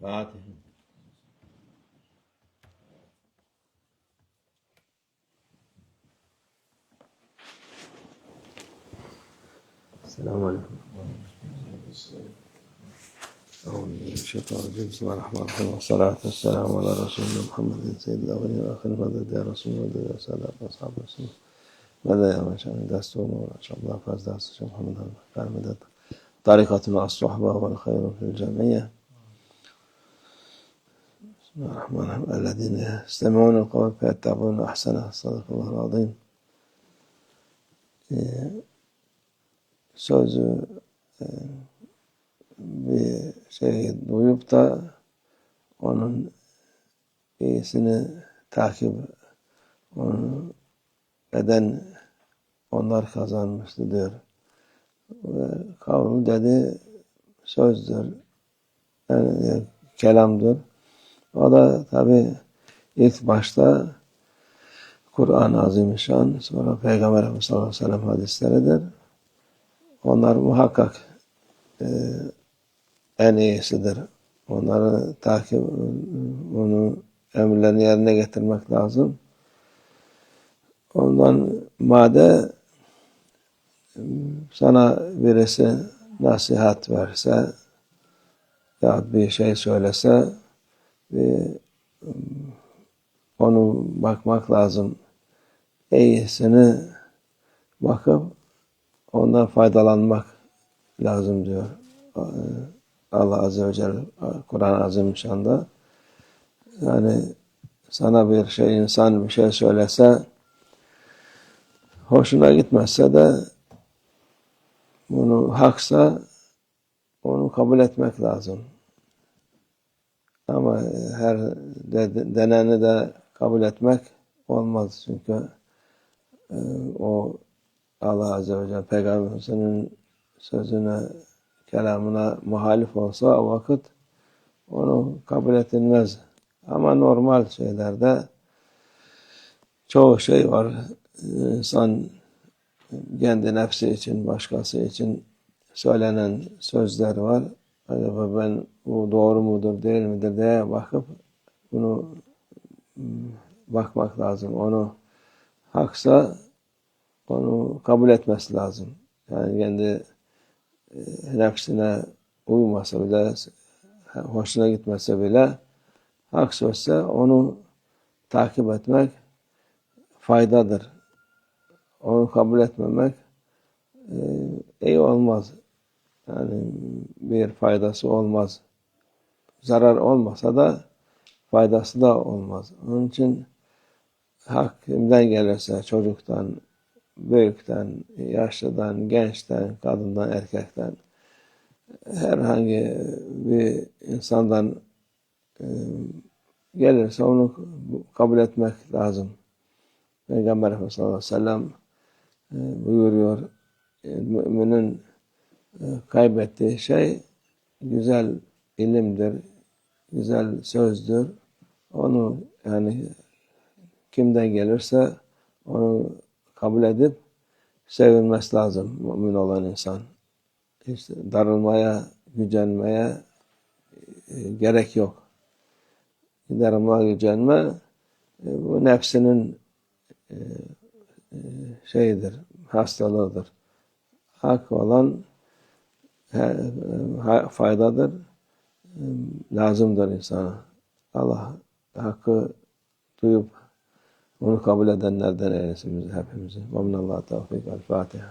Fatiha. السلام عليكم. أعوذ من الشيطان الرجيم. بسم الله الرحمن الرحيم. والصلاة والسلام على رسولنا محمد سيد الأولين والآخرين. مدد يا رسول مدد يا سادة أصحاب رسول مدد يا من شاء دستور إن شاء الله فاز دستور محمد كان مدد. طريقتنا الصحبة والخير في الجميع بسم الله الرحمن الرحيم الذين يستمعون القول فيتبعون أحسنه صدق الله العظيم sözü e, bir şey duyup da onun iyisini takip onu eden onlar kazanmıştı diyor. Ve kavlu dedi sözdür. Yani e, kelamdır. o da tabi ilk başta Kur'an-ı Azimüşşan sonra Peygamber Efendimiz sallallahu aleyhi ve sellem hadisleridir. Onlar muhakkak e, en iyisidir. Onları takip, onu emirlerini yerine getirmek lazım. Ondan made sana birisi nasihat verse ya bir şey söylese bir, onu bakmak lazım. İyisini bakıp ondan faydalanmak lazım diyor. Allah Azze ve Celle Kur'an-ı Azimüşşan'da. Yani sana bir şey insan bir şey söylese hoşuna gitmezse de bunu haksa onu kabul etmek lazım. Ama her de, deneni de kabul etmek olmaz. Çünkü e, o Allah Azze ve Celle Peygamberimizin sözüne, kelamına muhalif olsa o vakit onu kabul edilmez. Ama normal şeylerde çoğu şey var. İnsan kendi nefsi için, başkası için söylenen sözler var. Acaba ben bu doğru mudur, değil midir diye bakıp bunu bakmak lazım. Onu haksa onu kabul etmesi lazım. Yani kendi e, nefsine uymasa bile, hoşuna gitmese bile hak sözse onu takip etmek faydadır. Onu kabul etmemek e, iyi olmaz. Yani bir faydası olmaz. Zarar olmasa da faydası da olmaz. Onun için hak kimden gelirse çocuktan, büyükten, yaşlıdan, gençten, kadından, erkekten herhangi bir insandan e, gelirse onu kabul etmek lazım. Peygamber Efendimiz sallallahu aleyhi ve sellem e, buyuruyor müminin kaybettiği şey güzel ilimdir, güzel sözdür. Onu yani kimden gelirse onu kabul edip sevilmesi lazım mümin olan insan. İşte darılmaya, gücenmeye e, gerek yok. Darılma, gücenme e, bu nefsinin e, şeyidir, hastalığıdır. Hak olan faydadır, e, lazımdır insana. Allah hakkı duyup onu kabul edenlerden eylesin bizi hepimizi. Ve minallah tevfik. El Fatiha.